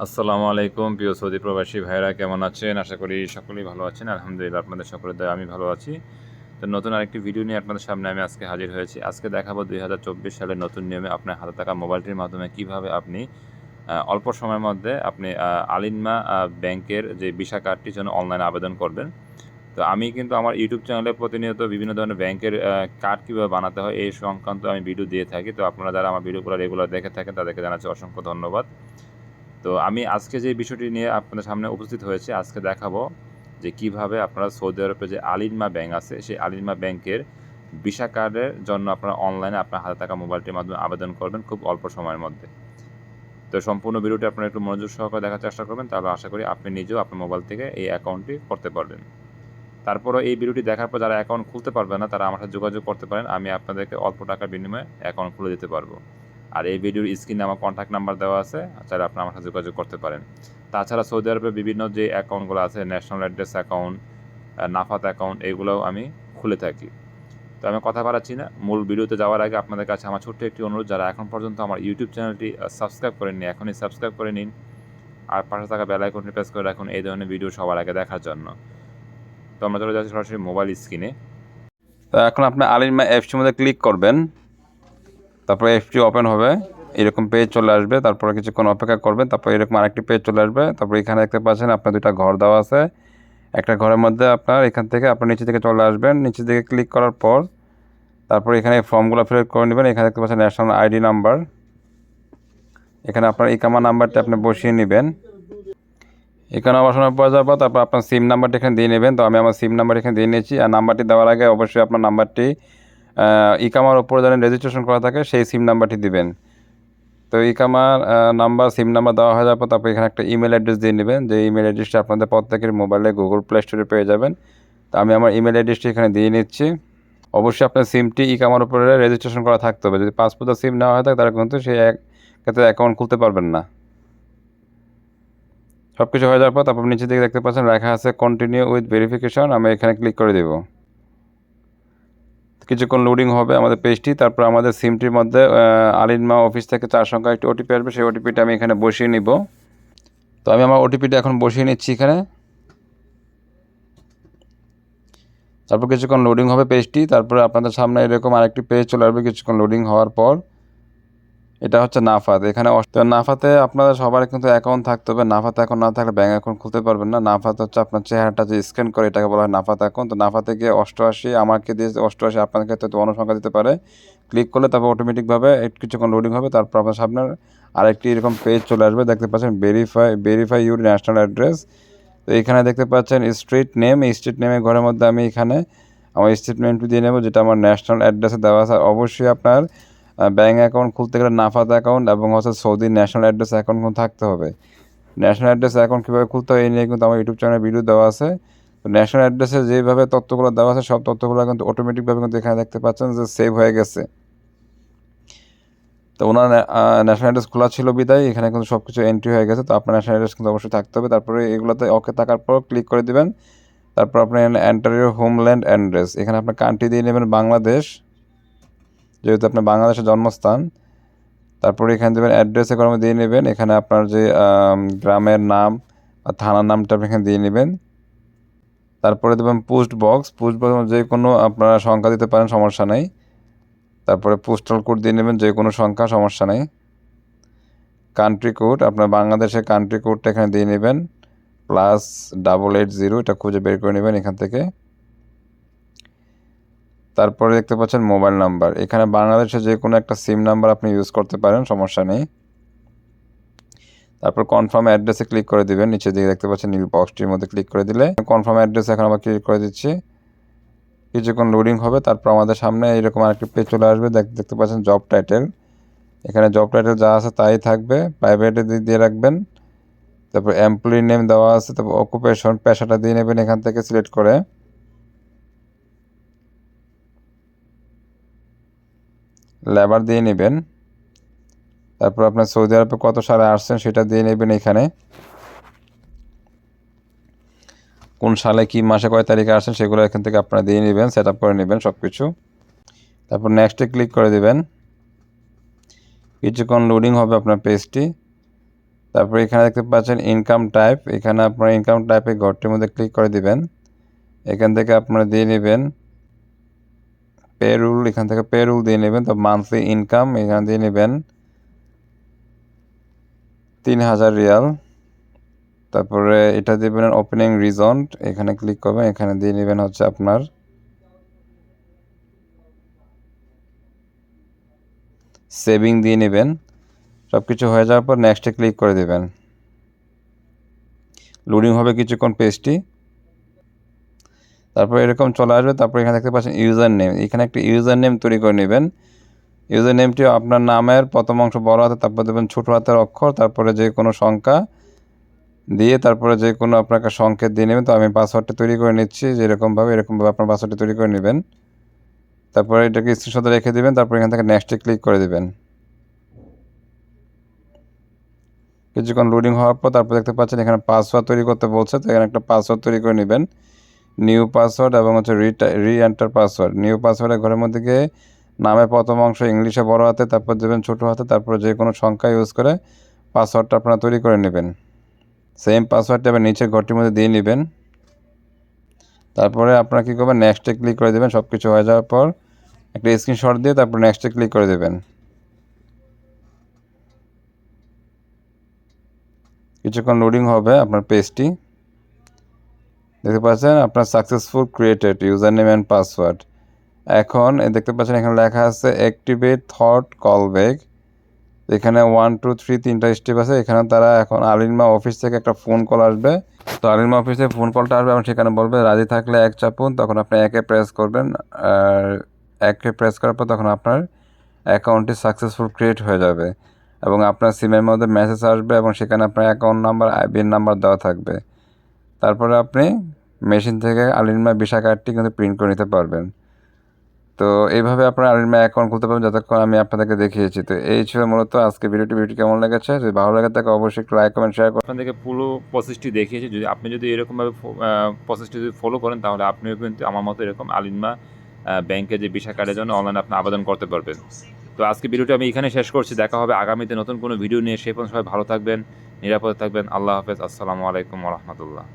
আসসালামু আলাইকুম প্রিয় সৌদি প্রবাসী ভাইরা কেমন আছেন? আশা করি সকলেই ভালো আছেন। আলহামদুলিল্লাহ, আপনাদের সকলের দয়া, আমি ভালো আছি। তো নতুন আরেকটি ভিডিও নিয়ে আপনাদের সামনে আমি আজকে হাজির হয়েছি। আজকে দেখাবো দুই হাজার চব্বিশ সালের নতুন নিয়মে আপনার হাতে থাকা মোবাইলটির মাধ্যমে কীভাবে আপনি অল্প সময়ের মধ্যে আপনি আলিনমা ব্যাংকের যে ভিসা কার্ডটির জন্য অনলাইনে আবেদন করবেন। তো আমি কিন্তু আমার ইউটিউব চ্যানেলে প্রতিনিয়ত বিভিন্ন ধরনের ব্যাংকের কার্ড কীভাবে বানাতে হয় এই সংক্রান্ত আমি ভিডিও দিয়ে থাকি। তো আপনারা যারা আমার ভিডিওগুলো রেগুলার দেখে থাকেন, তাদেরকে জানাচ্ছি অসংখ্য ধন্যবাদ। তো আমি আজকে যে বিষয়টি নিয়ে আপনাদের সামনে উপস্থিত হয়েছে, আজকে দেখাবো যে কীভাবে আপনারা সৌদি আরবে যে আলিনমা ব্যাংক আছে, সেই আলিনমা ব্যাংকের ভিসা কার্ডের জন্য আপনারা অনলাইনে আপনার হাতে থাকা মোবাইলটির মাধ্যমে আবেদন করবেন খুব অল্প সময়ের মধ্যে। তো সম্পূর্ণ ভিডিওটি আপনারা একটু মনোযোগ সহকারে দেখার চেষ্টা করবেন, তাহলে আশা করি আপনি নিজেও আপনার মোবাইল থেকে এই অ্যাকাউন্টটি করতে পারবেন। তারপরও এই ভিডিওটি দেখার পর যারা অ্যাকাউন্ট খুলতে পারবে না, তারা আমার সাথে যোগাযোগ করতে পারেন, আমি আপনাদেরকে অল্প টাকার বিনিময়ে অ্যাকাউন্ট খুলে দিতে পারব। আর এই ভিডিওর স্ক্রিনে আমার কন্ট্যাক্ট নাম্বার দেওয়া আছে, চাইলে আপনারা আমার সাথে যোগাযোগ করতে পারেন। তাছাড়া সৌদি আরবে বিভিন্ন যে অ্যাকাউন্টগুলো আছে national address account Nafath account এইগুলোও আমি খুলে থাকি। তো আমি কথা বাড়াচ্ছি না। মূল ভিডিওতে যাওয়ার আগে আপনাদের কাছে আমার ছোট্ট একটি অনুরোধ, যারা এখন পর্যন্ত আমার ইউটিউব চ্যানেলটি সাবস্ক্রাইব করেননি, এখনই সাবস্ক্রাইব করে নিন। আর পাশে থাকা বেল আইকনটি প্রেস করে রাখুন এই ধরনের ভিডিও সবার আগে দেখার জন্য। তো আমরা চলে যাচ্ছি সরাসরি মোবাইল স্ক্রিনে তো এখন আপনি আলিমা অ্যাপসটির মধ্যে ক্লিক করবেন। তারপরে অ্যাপসটি ওপেন হবে, এরকম পেজ চলে আসবে, তারপরে কিছুক্ষণ অপেক্ষা করবেন, তারপর এরকম আরেকটি পেজ চলে আসবে, তারপর এখানে দেখতে পাচ্ছেন আপনার দুইটা ঘর দেওয়া আছে, একটা ঘরের মধ্যে আপনার এখান থেকে আপনার নিচে থেকে চলে আসবেন নিচে দিকে ক্লিক করার পর, তারপর এখানে ফর্মগুলো ফিল করে নেবেন, এখানে দেখতে পাচ্ছেন ন্যাশনাল আইডি নাম্বার এখানে আপনার ইকামা নাম্বারটি আপনি বসিয়ে নেবেন এখানে বসানোর পর যাওয়ার পর তারপর আপনার সিম নাম্বারটি এখানে দিয়ে নেবেন, তো আমি আমার সিম নাম্বার এখানে দিয়ে নিয়েছি, আর নাম্বারটি দেওয়ার আগে অবশ্যই আপনার নাম্বারটি ইকামার উপরে যেন রেজিস্ট্রেশন করা থাকে, সেই সিম নাম্বারটি দিবেন। তো ইকামার নাম্বার সিম নাম্বার দেওয়া হয়ে যাওয়ার পর তারপর এখানে একটা ইমেল অ্যাড্রেস দিয়ে নেবেন। যে ইমেল অ্যাড্রেসটা আপনাদের প্রত্যেকের মোবাইলে গুগল প্লে স্টোরে পেয়ে যাবেন। তো আমি আমার ইমেল অ্যাড্রেসটি এখানে দিয়ে নিচ্ছি। অবশ্যই আপনার সিমটি ইকামার উপরে রেজিস্ট্রেশন করা থাকতে হবে। যদি পাসপোর্টের সিম নেওয়া হয় থাকে, তাহলে কিন্তু সেই এক ক্ষেত্রে অ্যাকাউন্ট খুলতে পারবেন না। সব কিছু হয়ে যাওয়ার পর তারপর নিচে দিকে দেখতে পাচ্ছেন, লেখা আছে কন্টিনিউ উইথ ভেরিফিকেশন আমি এখানে ক্লিক করে দেব। কিছুক্ষণ লোডিং হবে আমাদের পেজটি তারপর আমাদের সিমটির মধ্যে আলিনমা অফিস থেকে চার সংখ্যা একটি ওটিপি আসবে, সেই ওটিপিটা আমি এখানে বসিয়ে নিব। তো আমি আমার ওটিপিটা এখন বসিয়ে নিচ্ছি এখানে। তারপর কিছুক্ষণ লোডিং হবে পেজটি তারপরে আপনাদের সামনে এরকম আরেকটি পেজ চলে আসবে, কিছুক্ষণ লোডিং হওয়ার পর। এটা হচ্ছে নাফাত। এখানে নাফাতে আপনাদের সবার কিন্তু অ্যাকাউন্ট থাকতে হবে। নাফাতে এখন না থাকলে ব্যাঙ্ক অ্যাকাউন্ট খুলতে পারবেন না। নাফাত হচ্ছে আপনার চেহারাটা যে স্ক্যান করে এটাকে বলা হয় নাফাত অ্যাকাউন্ট তো নাফাতে গিয়ে অষ্টআশি আমাকে দিয়ে অষ্টআশি আপনাদের ক্ষেত্রে তো অন্য সংখ্যা দিতে পারে। ক্লিক করলে তারপর অটোমেটিকভাবে কিছুক্ষণ লোডিং হবে। তারপর আপনার সামনে আরেকটি এরকম পেজ চলে আসবে। দেখতে পাচ্ছেন verify verify your national address তো এখানে দেখতে পাচ্ছেন স্ট্রিট নেম এই স্ট্রিট নেমের ঘরের মধ্যে আমি এখানে আমার স্ট্রিট নেমটি দিয়ে নেব, যেটা আমার ন্যাশনাল অ্যাড্রেসে দেওয়া আছে। অবশ্যই আপনার ব্যাঙ্ক অ্যাকাউন্ট খুলতে গেলে নাফাত অ্যাকাউন্ট এবং হচ্ছে সৌদি ন্যাশনাল অ্যাড্রেস অ্যাকাউন্ট থাকতে হবে। ন্যাশনাল অ্যাড্রেস অ্যাকাউন্ট কীভাবে খুলতে হয়, এই নিয়ে কিন্তু আমার ইউটিউব চ্যানেলে ভিডিও দেওয়া আছে। তো ন্যাশনাল অ্যাড্রেসে যেভাবে তথ্যগুলো দেওয়া আছে, সব তথ্যগুলো কিন্তু অটোমেটিকভাবে কিন্তু এখানে দেখতে পাচ্ছেন যে সেভ হয়ে গেছে। তো ওনার ন্যাশনাল অ্যাড্রেস খোলা ছিল বিদায়, এখানে কিন্তু সব কিছু এন্ট্রি হয়ে গেছে। তো আপনার ন্যাশনাল অ্যাড্রেস কিন্তু অবশ্যই থাকতে হবে। তারপরে এগুলোতে ওকে থাকার পর ক্লিক করে দিবেন। তারপর আপনি এন্টার ইউর হোমল্যান্ড অ্যাড্রেস এখানে আপনার কান্ট্রি দিয়ে নেবেন বাংলাদেশ। যেহেতু আপনার বাংলাদেশের জন্মস্থান, তারপরে এখানে দেবেন অ্যাড্রেসে কর্মে দিয়ে নেবেন, এখানে আপনার যে গ্রামের নাম থানার নামটা আপনি এখানে দিয়ে নেবেন। তারপরে দেবেন পোস্ট বক্স পোস্ট বক্স যে কোনো আপনারা সংখ্যা দিতে পারেন, সমস্যা নেই। তারপরে পোস্টাল কোড দিয়ে নেবেন যে কোনো সংখ্যা, সমস্যা নেই। কান্ট্রি কোড আপনার বাংলাদেশের কান্ট্রি কোডটা এখানে দিয়ে নেবেন প্লাস ডাবল এইট জিরো এটা খুঁজে বের করে নেবেন এখান থেকে। তারপরে দেখতে পাচ্ছেন মোবাইল নাম্বার। এখানে বাংলাদেশে যে কোনো একটা সিম নাম্বার আপনি ইউজ করতে পারেন, সমস্যা নেই। তারপর কনফার্ম অ্যাড্রেসে ক্লিক করে দিবেন নিচে দিকে দেখতে পাচ্ছেন নীল বক্সটির মধ্যে ক্লিক করে দিলে। কনফার্ম অ্যাড্রেস এখন আবার ক্লিক করে দিচ্ছি। কিছুক্ষণ লোডিং হবে, তারপর আমাদের সামনে এরকম আরেকটি পেজ চলে আসবে। দেখ- দেখতে পাচ্ছেন জব টাইটেল। এখানে জব টাইটেল যা আছে তাই থাকবে, প্রাইভেটে দিয়ে রাখবেন। তারপর এমপ্লয়ি নেম দেওয়া আছে, তারপর অকুপেশন পেশাটা দিয়ে নেবেন এখান থেকে সিলেক্ট করে। লেবার দিয়ে নেবেন। তারপর আপনার সৌদি আরবে কত সালে আসছেন সেটা দিয়ে নেবেন এখানে। কোন সালে কি মাসে কয় তারিখে আসছেন সেগুলো এখান থেকে আপনারা দিয়ে নেবেন সেট আপ করে নেবেন সব কিছু তারপর নেক্সটে ক্লিক করে দেবেন। কিছুক্ষণ লোডিং হবে আপনার পেজটি তারপরে এখানে দেখতে পাচ্ছেন ইনকাম টাইপ এখানে আপনারা ইনকাম টাইপে ঘরটির মধ্যে ক্লিক করে দিবেন। এখান থেকে আপনারা দিয়ে নেবেন পে রুল এখান থেকে পেরুল দিয়ে নেবেন, তো মান্থলি ইনকাম এখানে দিয়ে নেবেন তিন হাজার রিয়াল। তারপরে এটা দিবেন ওপেনিং রিজন্ট এখানে ক্লিক করবেন, এখানে দিয়ে নেবেন হচ্ছে আপনার সেভিং দিয়ে নেবেন। সব কিছু হয়ে যাওয়ার পর নেক্সটে ক্লিক করে দেবেন। লোডিং হবে কিছুক্ষণ পেজটি তারপর এরকম চলে আসবে, তারপর এখানে দেখতে পাচ্ছেন ইউজার নেম এখানে একটা ইউজার নেম তৈরি করে নেবেন। ইউজার নেমটি আপনার নামের প্রথম অংশ বড় হাতে, তারপর দেবেন ছোটো হাতের অক্ষর, তারপরে যে কোনো সংখ্যা দিয়ে তারপরে যে কোনো আপনাকে সংকেত দিয়ে নেবেন। তো আমি পাসওয়ার্ডটা তৈরি করে নিচ্ছি, যেরকমভাবে, এরকমভাবে আপনার পাসওয়ার্ডটা তৈরি করে নেবেন। তারপরে এটাকে স্ক্রিনশটে রেখে দেবেন, তারপর এখান থেকে নেক্সটে ক্লিক করে দেবেন। কিছুক্ষণ লোডিং হওয়ার পর তারপর দেখতে পাচ্ছেন এখানে পাসওয়ার্ড তৈরি করতে বলছে, তো এখানে একটা পাসওয়ার্ড তৈরি করে নেবেন। নিউ পাসওয়ার্ড এবং হচ্ছে রি এন্টার পাসওয়ার্ড নিউ পাসওয়ার্ডের ঘরের মধ্যে গিয়ে নামের প্রথম অংশ ইংলিশে বড় হাতে, তারপর দেবেন ছোটো হাতে, তারপর যে কোনো সংখ্যা ইউজ করে পাসওয়ার্ডটা আপনারা তৈরি করে নেবেন। সেম পাসওয়ার্ডটা আবার নিচের ঘরটির মধ্যে দিয়ে নেবেন। তারপরে আপনারা কী করবেন নেক্সটে ক্লিক করে দেবেন সব কিছু হয়ে যাওয়ার পর একটা স্ক্রিনশট দিয়ে তারপর নেক্সটে ক্লিক করে দেবেন। কিছুক্ষণ লোডিং হবে আপনার পেজটি দেখতে পাচ্ছেন? আপনার successful created user name and password এখন দেখতে পাচ্ছেন, এখানে লেখা আছে অ্যাক্টিভেট থট কল ব্যাক এখানে ওয়ান টু থ্রি তিনটা স্টেপ আছে। এখানে তারা এখন আলিনমা অফিস থেকে একটা ফোন কল আসবে। তো আলিনমা অফিস থেকে ফোন কলটা আসবে এবং সেখানে বলবে, রাজি থাকলে এক চাপুন। তখন আপনি একে প্রেস করবেন, আর একে প্রেস করার পর তখন আপনার অ্যাকাউন্টটি সাকসেসফুল ক্রিয়েট হয়ে যাবে। এবং আপনার সিমের মধ্যে মেসেজ আসবে এবং সেখানে আপনার অ্যাকাউন্ট নাম্বার আইবিএন নাম্বার দেওয়া থাকবে। তারপরে আপনি মেশিন থেকে আলিনমা ভিসা কার্ডটি কিন্তু প্রিন্ট করে নিতে পারবেন। তো এইভাবে আপনার আলিনমা অ্যাকাউন্ট খুলতে পারবেন, যতক্ষণ আমি আপনাদেরকে দেখিয়েছি। তো এই ছিল মূলত আজকে ভিডিওটি। ভিডিওটি কেমন লেগেছে? যদি ভালো লাগে তাকে অবশ্যই লাইক কমেন্ট শেয়ার করুন। আপনাদেরকে পুরো প্রসেসটি দেখিয়েছি। যদি আপনি যদি এরকমভাবে প্রসেসটি যদি ফলো করেন, তাহলে আপনিও কিন্তু আমার মতো এরকম আলিনমা ব্যাংকে যে ভিসা কার্ডের জন্য অনলাইনে আপনি আবেদন করতে পারবেন। তো আজকে ভিডিওটি আমি এখানে শেষ করছি। দেখা হবে আগামীতে নতুন কোনো ভিডিও নিয়ে। সেই পর্যন্ত সবাই ভালো থাকবেন, নিরাপদে থাকবেন। আল্লাহ হাফেজ। আসসালামু আলাইকুম রহমতুল্লাহ।